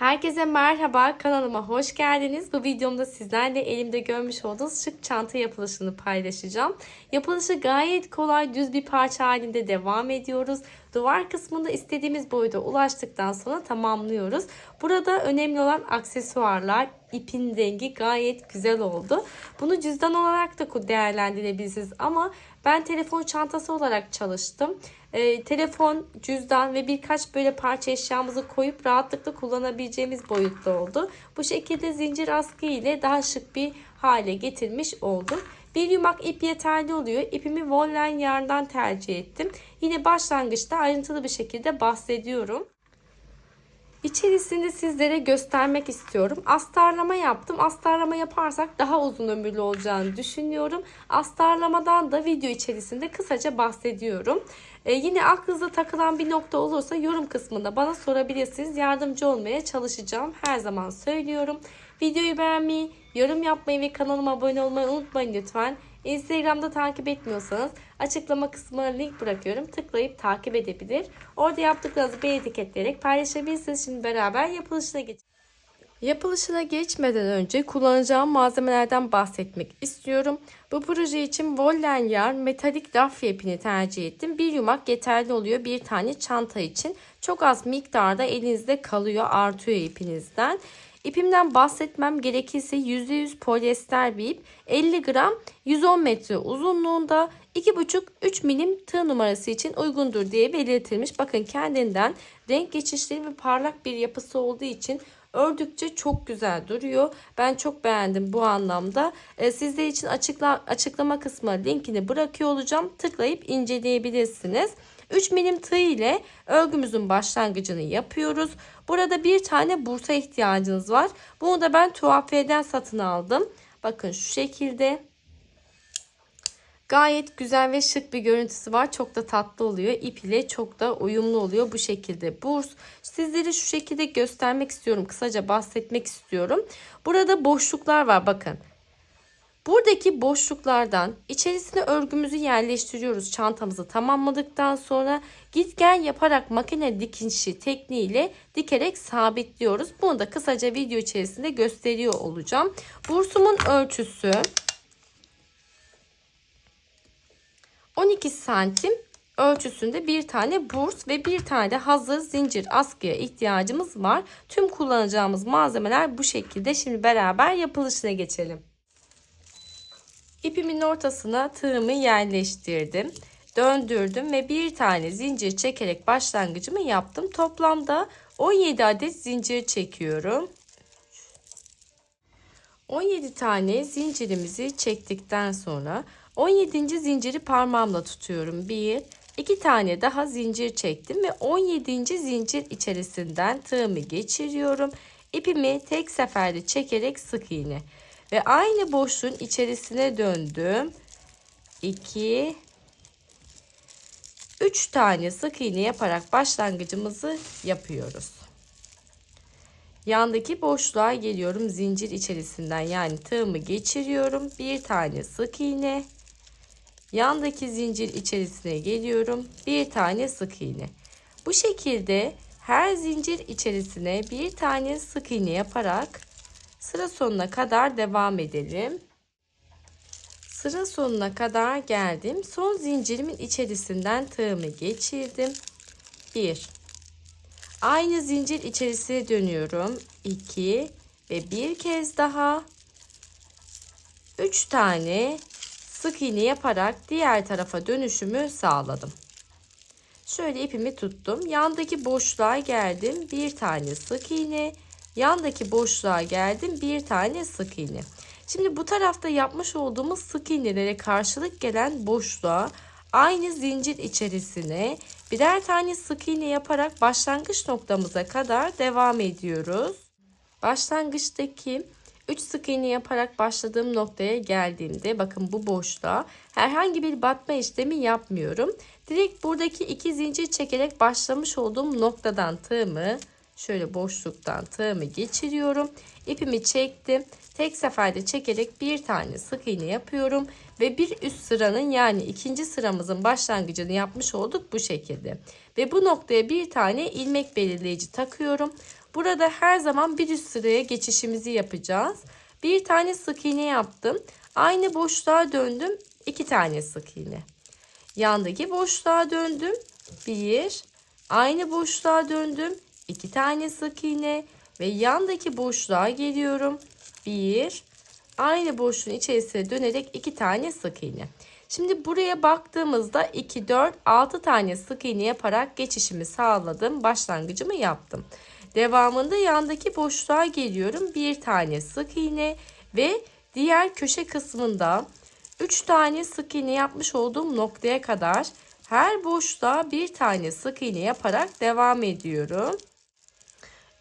Herkese merhaba, kanalıma hoş geldiniz. Bu videomda sizlerle elimde görmüş olduğunuz şık çanta yapılışını paylaşacağım. Yapılışı gayet kolay, düz bir parça halinde devam ediyoruz. Duvar kısmında istediğimiz boyuta ulaştıktan sonra tamamlıyoruz. Burada önemli olan aksesuarlar, ipin rengi gayet güzel oldu. Bunu cüzdan olarak da değerlendirebilirsiniz ama ben telefon çantası olarak çalıştım. Ee, telefon, cüzdan ve birkaç böyle parça eşyamızı koyup rahatlıkla kullanabileceğimiz boyutta oldu. Bu şekilde zincir askı ile daha şık bir hale getirmiş oldum. Bir yumak ip yeterli oluyor. İpimi Vollen yarından tercih ettim. Yine başlangıçta ayrıntılı bir şekilde bahsediyorum. İçerisinde sizlere göstermek istiyorum. Astarlama yaptım. Astarlama yaparsak daha uzun ömürlü olacağını düşünüyorum. Astarlamadan da video içerisinde kısaca bahsediyorum. Ee, yine aklınıza takılan bir nokta olursa yorum kısmında bana sorabilirsiniz. Yardımcı olmaya çalışacağım. Her zaman söylüyorum. Videoyu beğenmeyi, yorum yapmayı ve kanalıma abone olmayı unutmayın lütfen. Instagram'da takip etmiyorsanız açıklama kısmına link bırakıyorum. Tıklayıp takip edebilir. Orada yaptıklarınızı bir etiketleyerek paylaşabilirsiniz. Şimdi beraber yapılışına geçelim. Yapılışına geçmeden önce kullanacağım malzemelerden bahsetmek istiyorum. Bu proje için Vollen yar metalik rafya ipini tercih ettim. Bir yumak yeterli oluyor bir tane çanta için. Çok az miktarda elinizde kalıyor artıyor ipinizden. İpimden bahsetmem gerekirse %100 polyester bir ip 50 gram 110 metre uzunluğunda 2,5-3 milim tığ numarası için uygundur diye belirtilmiş. Bakın kendinden renk geçişli ve parlak bir yapısı olduğu için ördükçe çok güzel duruyor. Ben çok beğendim bu anlamda. Ee, sizler için açıkla, açıklama kısmına linkini bırakıyor olacağım. Tıklayıp inceleyebilirsiniz. 3 milim tığ ile örgümüzün başlangıcını yapıyoruz. Burada bir tane bursa ihtiyacınız var. Bunu da ben tuhafiyeden satın aldım. Bakın şu şekilde. Gayet güzel ve şık bir görüntüsü var. Çok da tatlı oluyor. İp ile çok da uyumlu oluyor bu şekilde. Burs. Sizleri şu şekilde göstermek istiyorum. Kısaca bahsetmek istiyorum. Burada boşluklar var bakın. Buradaki boşluklardan içerisine örgümüzü yerleştiriyoruz. Çantamızı tamamladıktan sonra git gel yaparak makine dikişi tekniğiyle dikerek sabitliyoruz. Bunu da kısaca video içerisinde gösteriyor olacağım. Bursumun ölçüsü 12 santim ölçüsünde bir tane burs ve bir tane de hazır zincir askıya ihtiyacımız var. Tüm kullanacağımız malzemeler bu şekilde. Şimdi beraber yapılışına geçelim. İpimin ortasına tığımı yerleştirdim. Döndürdüm ve bir tane zincir çekerek başlangıcımı yaptım. Toplamda 17 adet zincir çekiyorum. 17 tane zincirimizi çektikten sonra 17. zinciri parmağımla tutuyorum. 1 2 tane daha zincir çektim ve 17. zincir içerisinden tığımı geçiriyorum. İpimi tek seferde çekerek sık iğne ve aynı boşluğun içerisine döndüm. 2 3 tane sık iğne yaparak başlangıcımızı yapıyoruz. Yandaki boşluğa geliyorum zincir içerisinden yani tığımı geçiriyorum. Bir tane sık iğne. Yandaki zincir içerisine geliyorum. Bir tane sık iğne. Bu şekilde her zincir içerisine bir tane sık iğne yaparak sıra sonuna kadar devam edelim. Sıra sonuna kadar geldim. Son zincirimin içerisinden tığımı geçirdim. 1 Aynı zincir içerisine dönüyorum. 2 ve bir kez daha 3 tane sık iğne yaparak diğer tarafa dönüşümü sağladım. Şöyle ipimi tuttum. Yandaki boşluğa geldim. Bir tane sık iğne. Yandaki boşluğa geldim. Bir tane sık iğne. Şimdi bu tarafta yapmış olduğumuz sık iğnelere karşılık gelen boşluğa aynı zincir içerisine birer tane sık iğne yaparak başlangıç noktamıza kadar devam ediyoruz. Başlangıçtaki 3 sık iğne yaparak başladığım noktaya geldiğimde bakın bu boşluğa herhangi bir batma işlemi yapmıyorum. Direkt buradaki iki zincir çekerek başlamış olduğum noktadan tığımı şöyle boşluktan tığımı geçiriyorum. İpimi çektim. Tek seferde çekerek bir tane sık iğne yapıyorum ve bir üst sıranın yani ikinci sıramızın başlangıcını yapmış olduk bu şekilde. Ve bu noktaya bir tane ilmek belirleyici takıyorum. Burada her zaman bir üst sıraya geçişimizi yapacağız. Bir tane sık iğne yaptım. Aynı boşluğa döndüm. iki tane sık iğne. Yandaki boşluğa döndüm. Bir. Aynı boşluğa döndüm. İki tane sık iğne. Ve yandaki boşluğa geliyorum. Bir. Aynı boşluğun içerisine dönerek iki tane sık iğne. Şimdi buraya baktığımızda 2, 4, 6 tane sık iğne yaparak geçişimi sağladım. Başlangıcımı yaptım. Devamında yandaki boşluğa geliyorum. Bir tane sık iğne ve diğer köşe kısmında 3 tane sık iğne yapmış olduğum noktaya kadar her boşluğa bir tane sık iğne yaparak devam ediyorum.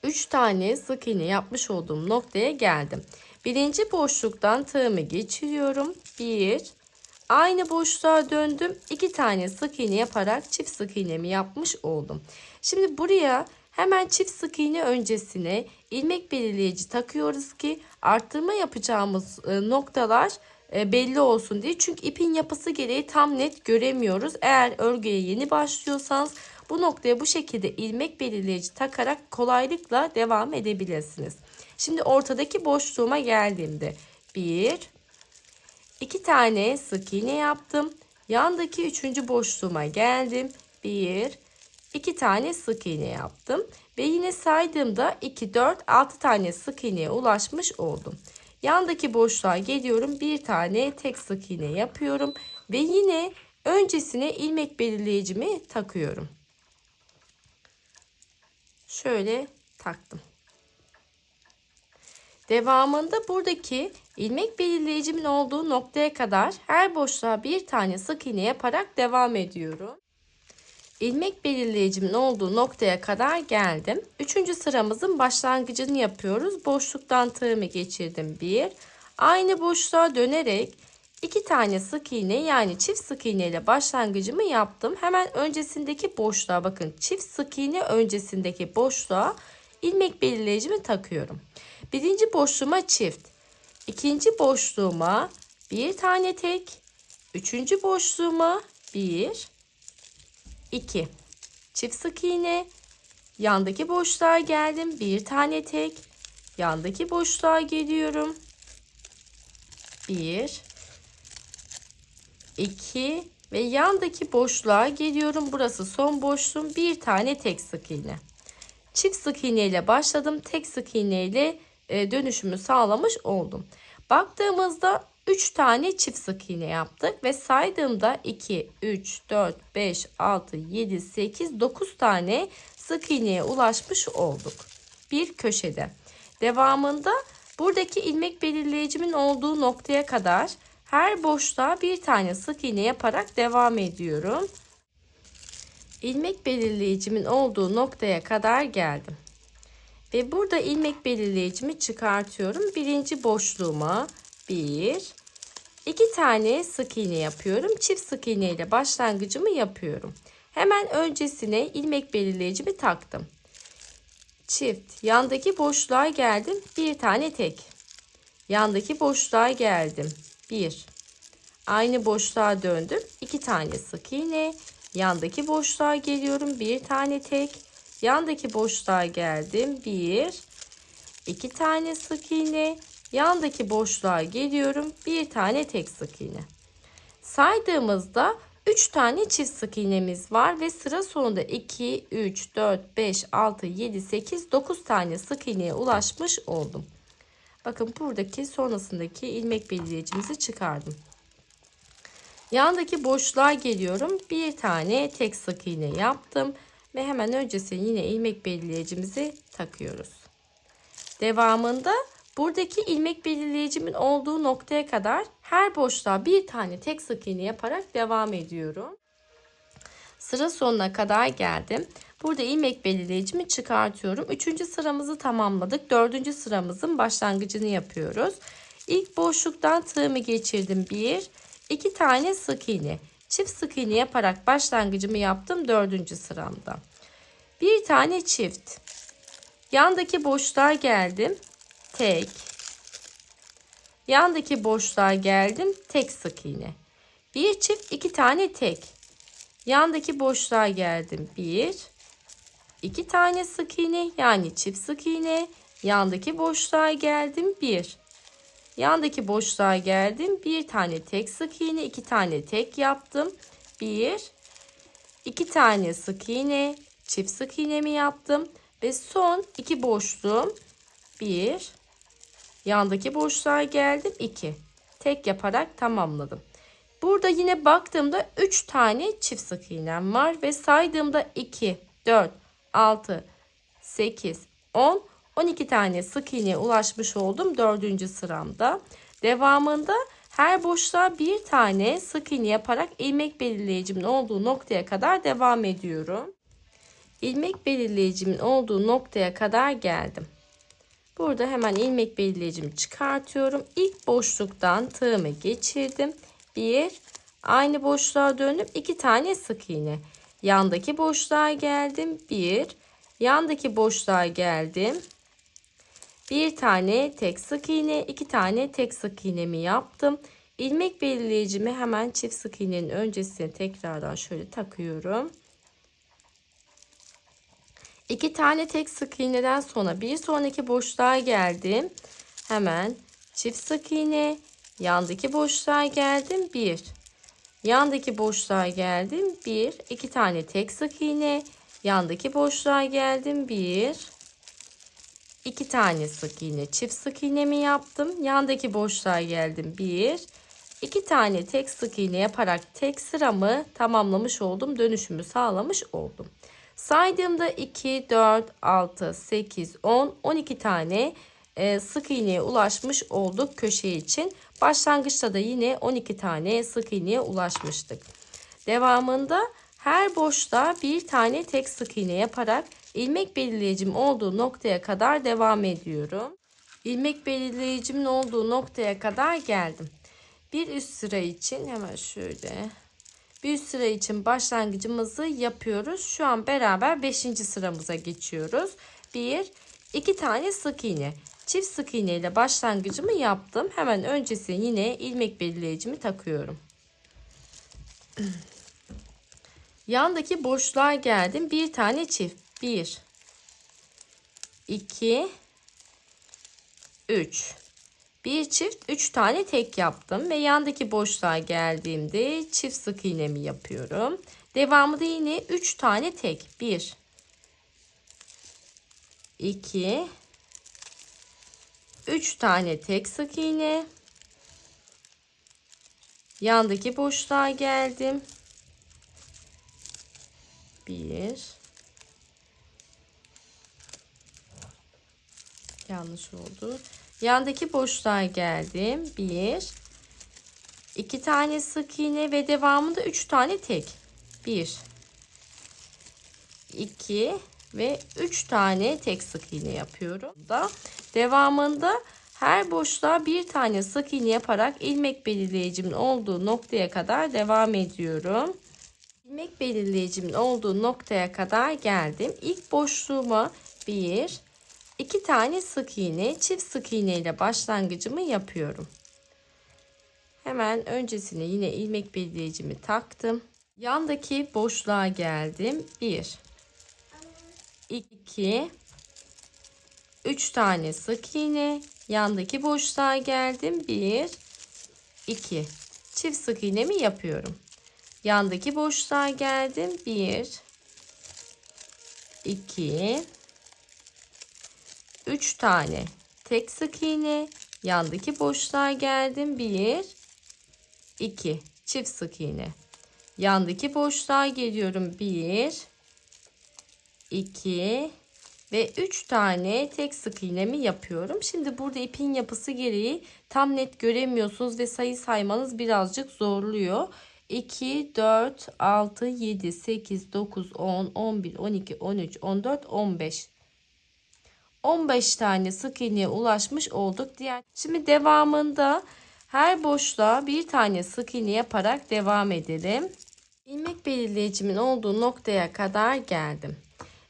3 tane sık iğne yapmış olduğum noktaya geldim. Birinci boşluktan tığımı geçiriyorum. 1 Aynı boşluğa döndüm. 2 tane sık iğne yaparak çift sık iğnemi yapmış oldum. Şimdi buraya hemen çift sık iğne öncesine ilmek belirleyici takıyoruz ki arttırma yapacağımız e, noktalar e, belli olsun diye. Çünkü ipin yapısı gereği tam net göremiyoruz. Eğer örgüye yeni başlıyorsanız bu noktaya bu şekilde ilmek belirleyici takarak kolaylıkla devam edebilirsiniz. Şimdi ortadaki boşluğuma geldiğimde 1 2 tane sık iğne yaptım. Yandaki üçüncü boşluğuma geldim. 1 2 tane sık iğne yaptım ve yine saydığımda 2 4 6 tane sık iğneye ulaşmış oldum. Yandaki boşluğa geliyorum. Bir tane tek sık iğne yapıyorum ve yine öncesine ilmek belirleyicimi takıyorum. Şöyle taktım. Devamında buradaki ilmek belirleyicimin olduğu noktaya kadar her boşluğa bir tane sık iğne yaparak devam ediyorum. İlmek belirleyicimin olduğu noktaya kadar geldim. Üçüncü sıramızın başlangıcını yapıyoruz. Boşluktan tığımı geçirdim. Bir. Aynı boşluğa dönerek iki tane sık iğne yani çift sık iğne ile başlangıcımı yaptım. Hemen öncesindeki boşluğa bakın. Çift sık iğne öncesindeki boşluğa ilmek belirleyicimi takıyorum. Birinci boşluğuma çift. ikinci boşluğuma bir tane tek. Üçüncü boşluğuma bir, iki. Çift sık iğne. Yandaki boşluğa geldim. Bir tane tek. Yandaki boşluğa geliyorum. Bir, iki ve yandaki boşluğa geliyorum. Burası son boşluğum. Bir tane tek sık iğne. Çift sık iğne ile başladım. Tek sık iğne ile e, dönüşümü sağlamış oldum. Baktığımızda 3 tane çift sık iğne yaptık ve saydığımda 2, 3, 4, 5, 6, 7, 8, 9 tane sık iğneye ulaşmış olduk. Bir köşede. Devamında buradaki ilmek belirleyicimin olduğu noktaya kadar her boşluğa bir tane sık iğne yaparak devam ediyorum. İlmek belirleyicimin olduğu noktaya kadar geldim. Ve burada ilmek belirleyicimi çıkartıyorum. Birinci boşluğuma bir, iki tane sık iğne yapıyorum. Çift sık iğne ile başlangıcımı yapıyorum. Hemen öncesine ilmek belirleyicimi taktım. Çift yandaki boşluğa geldim. Bir tane tek. Yandaki boşluğa geldim. Bir. Aynı boşluğa döndüm. iki tane sık iğne. Yandaki boşluğa geliyorum. Bir tane tek Yandaki boşluğa geldim. Bir, iki tane sık iğne. Yandaki boşluğa geliyorum. Bir tane tek sık iğne. Saydığımızda 3 tane çift sık iğnemiz var ve sıra sonunda 2, 3, 4, 5, 6, 7, 8, 9 tane sık iğneye ulaşmış oldum. Bakın buradaki sonrasındaki ilmek belirleyicimizi çıkardım. Yandaki boşluğa geliyorum. Bir tane tek sık iğne yaptım ve hemen öncesine yine ilmek belirleyicimizi takıyoruz. Devamında buradaki ilmek belirleyicimin olduğu noktaya kadar her boşluğa bir tane tek sık iğne yaparak devam ediyorum. Sıra sonuna kadar geldim. Burada ilmek belirleyicimi çıkartıyorum. Üçüncü sıramızı tamamladık. Dördüncü sıramızın başlangıcını yapıyoruz. İlk boşluktan tığımı geçirdim. Bir, iki tane sık iğne. Çift sık iğne yaparak başlangıcımı yaptım dördüncü sıramda. Bir tane çift. Yandaki boşluğa geldim. Tek. Yandaki boşluğa geldim. Tek sık iğne. Bir çift iki tane tek. Yandaki boşluğa geldim. Bir. 2 tane sık iğne yani çift sık iğne. Yandaki boşluğa geldim 1. Yandaki boşluğa geldim. Bir tane tek sık iğne, iki tane tek yaptım. Bir, iki tane sık iğne, çift sık iğnemi yaptım ve son iki boşluğum bir, yandaki boşluğa geldim iki. Tek yaparak tamamladım. Burada yine baktığımda 3 tane çift sık iğnem var ve saydığımda 2, 4, 6, 8, 10, 12 tane sık iğneye ulaşmış oldum 4. sıramda. Devamında her boşluğa bir tane sık iğne yaparak ilmek belirleyicimin olduğu noktaya kadar devam ediyorum. İlmek belirleyicimin olduğu noktaya kadar geldim. Burada hemen ilmek belirleyicimi çıkartıyorum. İlk boşluktan tığımı geçirdim. Bir, aynı boşluğa dönüp iki tane sık iğne. Yandaki boşluğa geldim. Bir, yandaki boşluğa geldim. Bir tane tek sık iğne, iki tane tek sık iğnemi yaptım. İlmek belirleyicimi hemen çift sık iğnenin öncesine tekrardan şöyle takıyorum. İki tane tek sık iğneden sonra bir sonraki boşluğa geldim. Hemen çift sık iğne, yandaki boşluğa geldim. Bir. Yandaki boşluğa geldim. Bir. iki tane tek sık iğne, yandaki boşluğa geldim. Bir. iki tane sık iğne, çift sık iğnemi yaptım. Yandaki boşluğa geldim. Bir. iki tane tek sık iğne yaparak tek sıramı tamamlamış oldum. Dönüşümü sağlamış oldum. Saydığımda 2, 4, 6, 8, 10, 12 tane sık iğneye ulaşmış olduk köşe için. Başlangıçta da yine 12 tane sık iğneye ulaşmıştık. Devamında her boşta bir tane tek sık iğne yaparak ilmek belirleyicim olduğu noktaya kadar devam ediyorum. İlmek belirleyicimin olduğu noktaya kadar geldim. Bir üst sıra için hemen şöyle bir üst sıra için başlangıcımızı yapıyoruz. Şu an beraber 5. sıramıza geçiyoruz. 1 2 tane sık iğne. Çift sık iğne ile başlangıcımı yaptım. Hemen öncesine yine ilmek belirleyicimi takıyorum. Yandaki boşluğa geldim. Bir tane çift. 1 2 3 bir çift 3 tane tek yaptım ve yandaki boşluğa geldiğimde çift sık iğnemi yapıyorum. Devamı da yine 3 tane tek. 1 2 3 tane tek sık iğne. Yandaki boşluğa geldim. 1 Yanlış oldu. Yandaki boşluğa geldim. 1 2 tane sık iğne ve devamında 3 tane tek. 1 2 ve 3 tane tek sık iğne yapıyorum. Da devamında her boşluğa bir tane sık iğne yaparak ilmek belirleyicimin olduğu noktaya kadar devam ediyorum. İlmek belirleyicimin olduğu noktaya kadar geldim. İlk boşluğuma 1 2 tane sık iğne, çift sık iğne ile başlangıcımı yapıyorum. Hemen öncesine yine ilmek belirleyicimi taktım. Yandaki boşluğa geldim. 1 2 3 tane sık iğne, yandaki boşluğa geldim. 1 2 çift sık iğnemi yapıyorum. Yandaki boşluğa geldim. 1 2 3 tane tek sık iğne. Yandaki boşluğa geldim. 1 2 çift sık iğne. Yandaki boşluğa geliyorum. 1 2 ve 3 tane tek sık iğnemi yapıyorum. Şimdi burada ipin yapısı gereği tam net göremiyorsunuz ve sayı saymanız birazcık zorluyor. 2, 4, 6, 7, 8, 9, 10, 11, 12, 13, 14, 15 15 tane sık iğneye ulaşmış olduk. Diğer Şimdi devamında her boşluğa bir tane sık iğne yaparak devam edelim. İlmek belirleyicimin olduğu noktaya kadar geldim.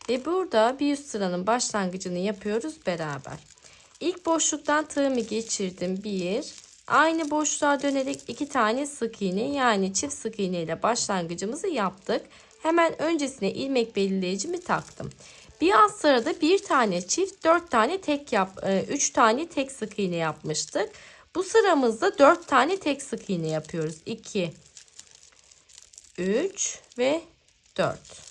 Ve burada bir üst sıranın başlangıcını yapıyoruz beraber. İlk boşluktan tığımı geçirdim. Bir, aynı boşluğa dönerek iki tane sık iğne yani çift sık iğne ile başlangıcımızı yaptık. Hemen öncesine ilmek belirleyicimi taktım. Bir alt sırada bir tane çift, dört tane tek yap, e, üç tane tek sık iğne yapmıştık. Bu sıramızda dört tane tek sık iğne yapıyoruz. 2, 3 ve 4.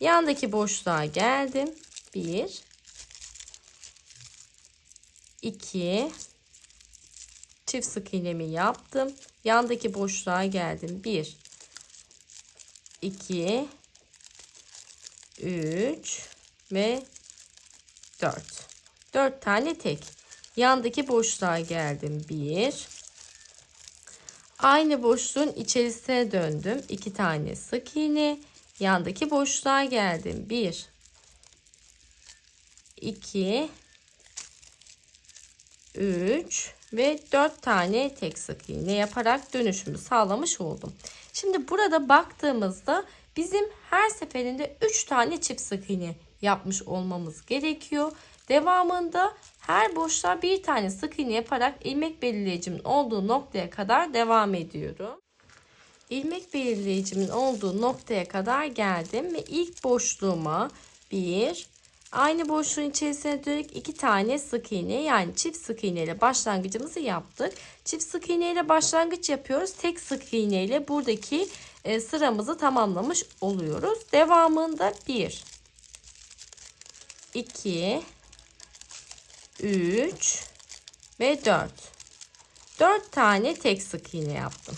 Yandaki boşluğa geldim. 1 2 çift sık iğnemi yaptım. Yandaki boşluğa geldim. 1 2 3 ve 4. 4 tane tek. Yandaki boşluğa geldim. 1 Aynı boşluğun içerisine döndüm. 2 tane sık iğne. Yandaki boşluğa geldim. 1 2 3 ve 4 tane tek sık iğne yaparak dönüşümü sağlamış oldum. Şimdi burada baktığımızda bizim her seferinde 3 tane çift sık iğne yapmış olmamız gerekiyor. Devamında her boşluğa bir tane sık iğne yaparak ilmek belirleyicimin olduğu noktaya kadar devam ediyorum. İlmek belirleyicimin olduğu noktaya kadar geldim ve ilk boşluğuma bir aynı boşluğun içerisine dönük iki tane sık iğne yani çift sık iğne ile başlangıcımızı yaptık. Çift sık iğne ile başlangıç yapıyoruz. Tek sık iğne ile buradaki e, sıramızı tamamlamış oluyoruz. Devamında 1 2 3 ve 4. 4 tane tek sık iğne yaptım.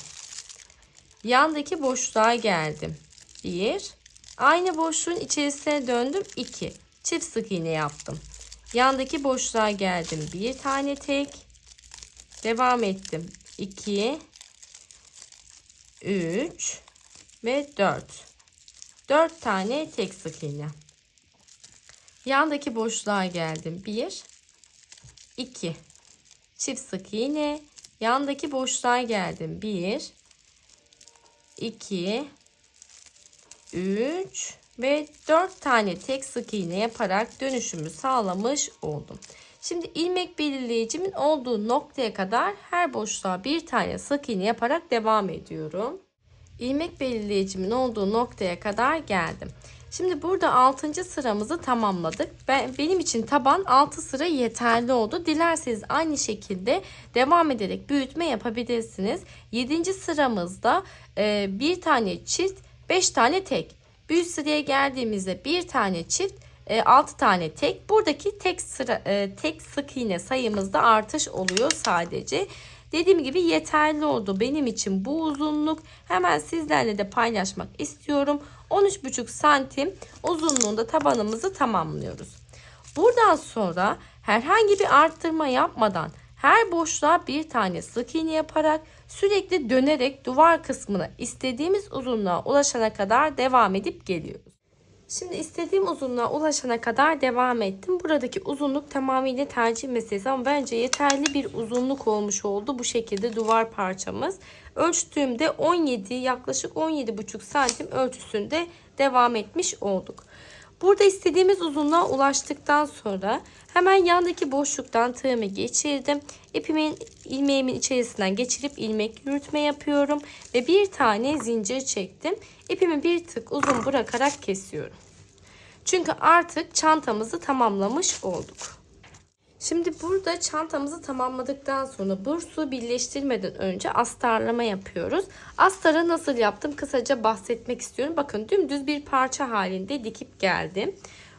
Yandaki boşluğa geldim. 1. Aynı boşluğun içerisine döndüm. 2. Çift sık iğne yaptım. Yandaki boşluğa geldim. Bir tane tek. Devam ettim. 2 3 ve 4. 4 tane tek sık iğne. Yandaki boşluğa geldim. 1 2 çift sık iğne yandaki boşluğa geldim 1 2 3 ve 4 tane tek sık iğne yaparak dönüşümü sağlamış oldum. Şimdi ilmek belirleyicimin olduğu noktaya kadar her boşluğa bir tane sık iğne yaparak devam ediyorum. İlmek belirleyicimin olduğu noktaya kadar geldim. Şimdi burada 6. sıramızı tamamladık. Ben, benim için taban 6 sıra yeterli oldu. Dilerseniz aynı şekilde devam ederek büyütme yapabilirsiniz. 7. sıramızda e, bir tane çift 5 tane tek. Büyük sıraya geldiğimizde bir tane çift 6 tane tek. Buradaki tek sıra e, tek sık iğne sayımızda artış oluyor sadece. Dediğim gibi yeterli oldu benim için bu uzunluk. Hemen sizlerle de paylaşmak istiyorum. 13,5 santim uzunluğunda tabanımızı tamamlıyoruz. Buradan sonra herhangi bir arttırma yapmadan her boşluğa bir tane sık iğne yaparak sürekli dönerek duvar kısmına istediğimiz uzunluğa ulaşana kadar devam edip geliyoruz. Şimdi istediğim uzunluğa ulaşana kadar devam ettim. Buradaki uzunluk tamamıyla tercih meselesi ama bence yeterli bir uzunluk olmuş oldu. Bu şekilde duvar parçamız. Ölçtüğümde 17 yaklaşık 17,5 santim ölçüsünde devam etmiş olduk. Burada istediğimiz uzunluğa ulaştıktan sonra hemen yandaki boşluktan tığımı geçirdim. İpimin ilmeğimin içerisinden geçirip ilmek yürütme yapıyorum ve bir tane zincir çektim. İpimi bir tık uzun bırakarak kesiyorum. Çünkü artık çantamızı tamamlamış olduk. Şimdi burada çantamızı tamamladıktan sonra bursu birleştirmeden önce astarlama yapıyoruz. Astarı nasıl yaptım kısaca bahsetmek istiyorum. Bakın dümdüz bir parça halinde dikip geldim.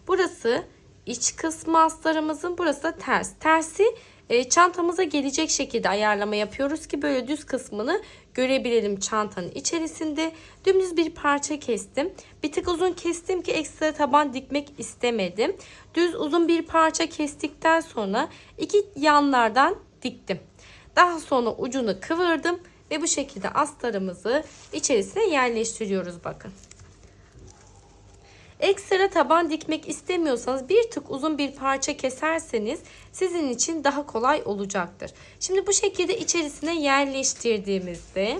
Burası iç kısmı astarımızın burası da ters. Tersi e, çantamıza gelecek şekilde ayarlama yapıyoruz ki böyle düz kısmını görebilelim çantanın içerisinde. Dümdüz bir parça kestim. Bir tık uzun kestim ki ekstra taban dikmek istemedim. Düz uzun bir parça kestikten sonra iki yanlardan diktim. Daha sonra ucunu kıvırdım ve bu şekilde astarımızı içerisine yerleştiriyoruz bakın. Ekstra taban dikmek istemiyorsanız bir tık uzun bir parça keserseniz sizin için daha kolay olacaktır. Şimdi bu şekilde içerisine yerleştirdiğimizde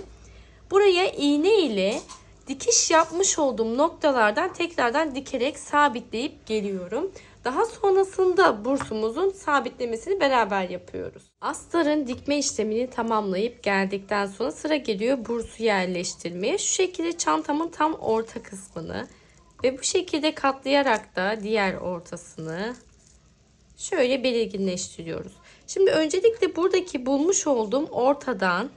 buraya iğne ile dikiş yapmış olduğum noktalardan tekrardan dikerek sabitleyip geliyorum. Daha sonrasında bursumuzun sabitlemesini beraber yapıyoruz. Astarın dikme işlemini tamamlayıp geldikten sonra sıra geliyor bursu yerleştirmeye. Şu şekilde çantamın tam orta kısmını ve bu şekilde katlayarak da diğer ortasını şöyle belirginleştiriyoruz. Şimdi öncelikle buradaki bulmuş olduğum ortadan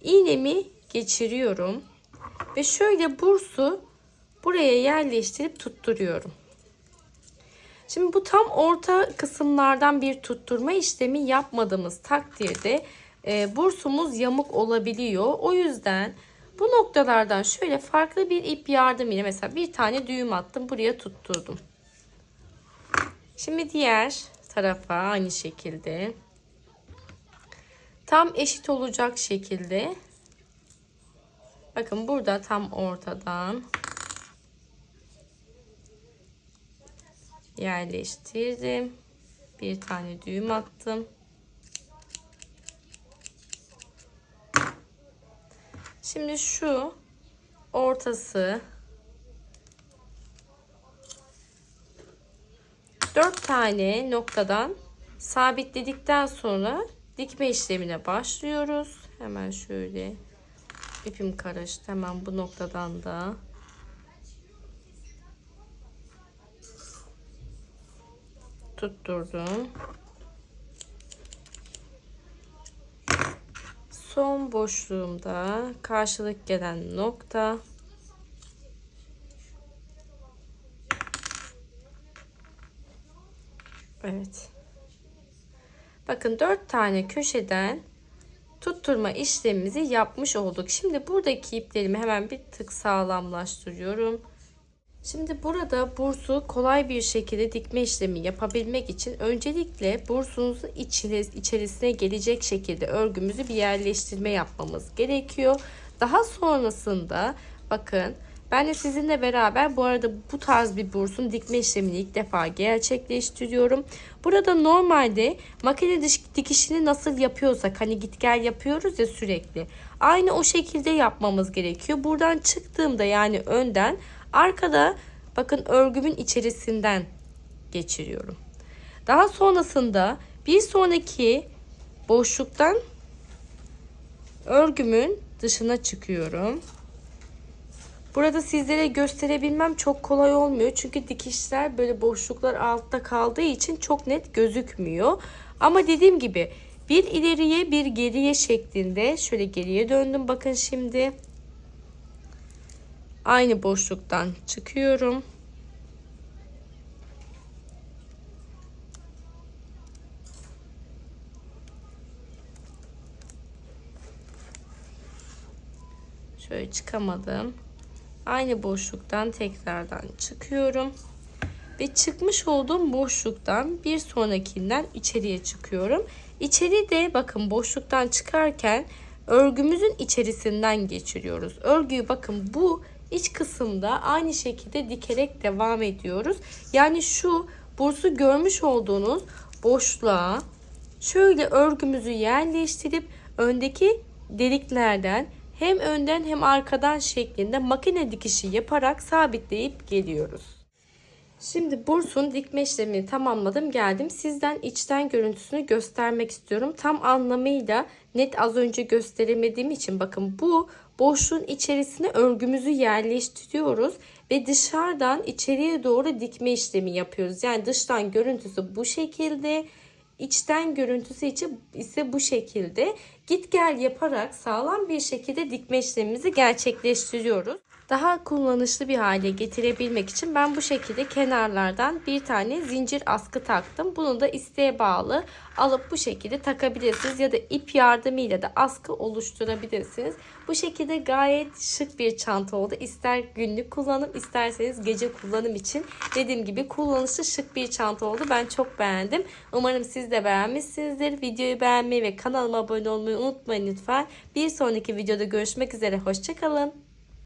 iğnemi geçiriyorum ve şöyle bursu buraya yerleştirip tutturuyorum. Şimdi bu tam orta kısımlardan bir tutturma işlemi yapmadığımız takdirde e, bursumuz yamuk olabiliyor. O yüzden bu noktalardan şöyle farklı bir ip yardımıyla mesela bir tane düğüm attım buraya tutturdum. Şimdi diğer tarafa aynı şekilde tam eşit olacak şekilde bakın burada tam ortadan yerleştirdim. Bir tane düğüm attım. Şimdi şu ortası dört tane noktadan sabitledikten sonra dikme işlemine başlıyoruz. Hemen şöyle ipim karıştı. Hemen bu noktadan da tutturdum. Son boşluğumda karşılık gelen nokta Evet. Bakın dört tane köşeden tutturma işlemimizi yapmış olduk. Şimdi buradaki iplerimi hemen bir tık sağlamlaştırıyorum. Şimdi burada bursu kolay bir şekilde dikme işlemi yapabilmek için öncelikle bursunuzun içerisine gelecek şekilde örgümüzü bir yerleştirme yapmamız gerekiyor. Daha sonrasında bakın ben de sizinle beraber bu arada bu tarz bir bursun dikme işlemini ilk defa gerçekleştiriyorum. Burada normalde makine dikişini nasıl yapıyorsak hani git gel yapıyoruz ya sürekli. Aynı o şekilde yapmamız gerekiyor. Buradan çıktığımda yani önden arkada bakın örgümün içerisinden geçiriyorum. Daha sonrasında bir sonraki boşluktan örgümün dışına çıkıyorum. Burada sizlere gösterebilmem çok kolay olmuyor. Çünkü dikişler böyle boşluklar altta kaldığı için çok net gözükmüyor. Ama dediğim gibi bir ileriye bir geriye şeklinde şöyle geriye döndüm. Bakın şimdi aynı boşluktan çıkıyorum. Şöyle çıkamadım. Aynı boşluktan tekrardan çıkıyorum. Ve çıkmış olduğum boşluktan bir sonrakinden içeriye çıkıyorum. İçeri de bakın boşluktan çıkarken örgümüzün içerisinden geçiriyoruz. Örgüyü bakın bu iç kısımda aynı şekilde dikerek devam ediyoruz. Yani şu bursu görmüş olduğunuz boşluğa şöyle örgümüzü yerleştirip öndeki deliklerden hem önden hem arkadan şeklinde makine dikişi yaparak sabitleyip geliyoruz. Şimdi bursun dikme işlemini tamamladım geldim. Sizden içten görüntüsünü göstermek istiyorum. Tam anlamıyla net az önce gösteremediğim için bakın bu boşluğun içerisine örgümüzü yerleştiriyoruz ve dışarıdan içeriye doğru dikme işlemi yapıyoruz. Yani dıştan görüntüsü bu şekilde içten görüntüsü ise bu şekilde git gel yaparak sağlam bir şekilde dikme işlemimizi gerçekleştiriyoruz. Daha kullanışlı bir hale getirebilmek için ben bu şekilde kenarlardan bir tane zincir askı taktım. Bunu da isteğe bağlı alıp bu şekilde takabilirsiniz ya da ip yardımıyla da askı oluşturabilirsiniz. Bu şekilde gayet şık bir çanta oldu. İster günlük kullanım isterseniz gece kullanım için dediğim gibi kullanışlı şık bir çanta oldu. Ben çok beğendim. Umarım siz de beğenmişsinizdir. Videoyu beğenmeyi ve kanalıma abone olmayı unutmayın lütfen. Bir sonraki videoda görüşmek üzere. Hoşçakalın.